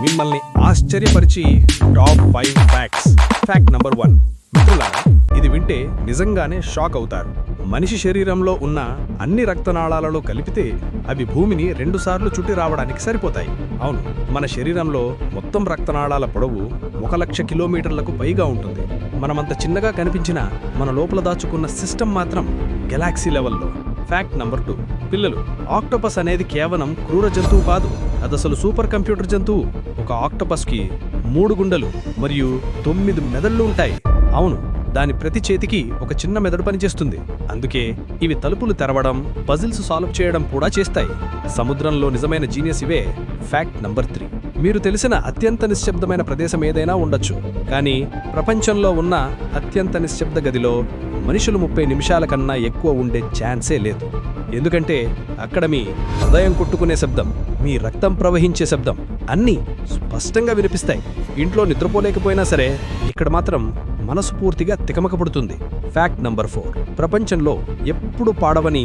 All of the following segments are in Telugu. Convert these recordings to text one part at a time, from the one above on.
మిమ్మల్ని ఆశ్చర్యపరిచి top five facts. Fact number one. మిత్రులారా ఇది వింటే నిజంగానే షాక్ అవుతారు. మనిషి శరీరంలో ఉన్న అన్ని రక్తనాళాలలో కలిపితే అవి భూమిని రెండుసార్లు చుట్టి రావడానికి సరిపోతాయి. అవును మన శరీరంలో మొత్తం రక్తనాళాల పొడవు ఒక లక్ష కిలోమీటర్లకు పైగా ఉంటుంది. మనమంత చిన్నగా కనిపించిన మన లోపల దాచుకున్న సిస్టమ్ మాత్రం గెలాక్సీ లెవెల్లో. ఫ్యాక్ట్ నంబర్ టూ పిల్లలు ఆక్టోపస్ అనేది కేవలం క్రూర జంతువు కాదు అదసలు సూపర్ కంప్యూటర్ జంతువు. ఒక ఆక్టోపస్కి మూడు గుండెలు మరియు తొమ్మిది మెదళ్ళు ఉంటాయి. అవును దాని ప్రతి చేతికి ఒక చిన్న మెదడు పనిచేస్తుంది. అందుకే ఇవి తలుపులు తెరవడం పజిల్స్ సాల్వ్ చేయడం కూడా చేస్తాయి. సముద్రంలో నిజమైన జీనియస్ ఇవే ఫ్యాక్ట్ నంబర్ త్రీ. మీరు తెలిసిన అత్యంత నిశ్శబ్దమైన ప్రదేశం ఏదైనా ఉండొచ్చు. కానీ ప్రపంచంలో ఉన్న అత్యంత నిశ్శబ్ద గదిలో మనుషులు ముప్పై నిమిషాల కన్నా ఎక్కువ ఉండే ఛాన్సే లేదు. ఎందుకంటే అక్కడ మీ హృదయం కొట్టుకునే శబ్దం మీ రక్తం ప్రవహించే శబ్దం అన్నీ స్పష్టంగా వినిపిస్తాయి. ఇంట్లో నిద్రపోలేకపోయినా సరే ఇక్కడ మాత్రం మనసు పూర్తిగా తికమకపడుతుంది. ఫ్యాక్ట్ నంబర్ ఫోర్ ప్రపంచంలో ఎప్పుడు పాడవని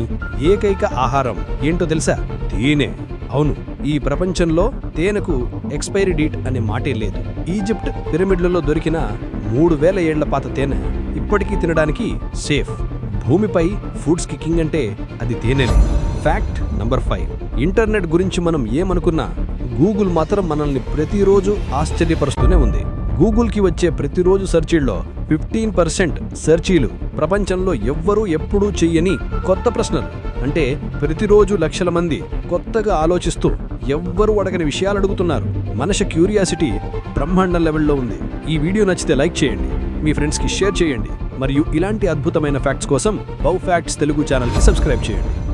ఏకైక ఆహారం ఏంటో తెలుసా? తేనె. అవును ఈ ప్రపంచంలో తేనెకు ఎక్స్పైరీ డేట్ అనే మాటే లేదు. ఈజిప్ట్ పిరమిడ్లలో దొరికిన మూడు వేల ఏళ్ళ పాత తేనె ఇప్పటికీ తినడానికి సేఫ్ భూమిపై ఫుడ్స్ కింగ్ అంటే అది తేనెనే ఫ్యాక్ట్ నంబర్ ఫైవ్ ఇంటర్నెట్ గురించి మనం ఏమనుకున్నా గూగుల్ మాత్రం మనల్ని ప్రతిరోజు ఆశ్చర్యపరుస్తూనే ఉంది. గూగుల్కి వచ్చే ప్రతిరోజు సెర్చీల్లో ఫిఫ్టీన్ పర్సెంట్ సెర్చీలు ప్రపంచంలో ఎవ్వరూ ఎప్పుడూ చెయ్యని కొత్త ప్రశ్నలు. అంటే ప్రతిరోజు లక్షల మంది కొత్తగా ఆలోచిస్తూ ఎవ్వరూ అడగని విషయాలు అడుగుతున్నారు. మనిషి క్యూరియాసిటీ బ్రహ్మాండం లెవెల్లో ఉంది. ఈ వీడియో నచ్చితే లైక్ చేయండి. మీ ఫ్రెండ్స్కి షేర్ చేయండి. మరియు ఇలాంటి అద్భుతమైన ఫ్యాక్ట్స్ కోసం బౌ ఫ్యాక్ట్స్ తెలుగు ఛానల్కి సబ్స్క్రైబ్ చేయండి.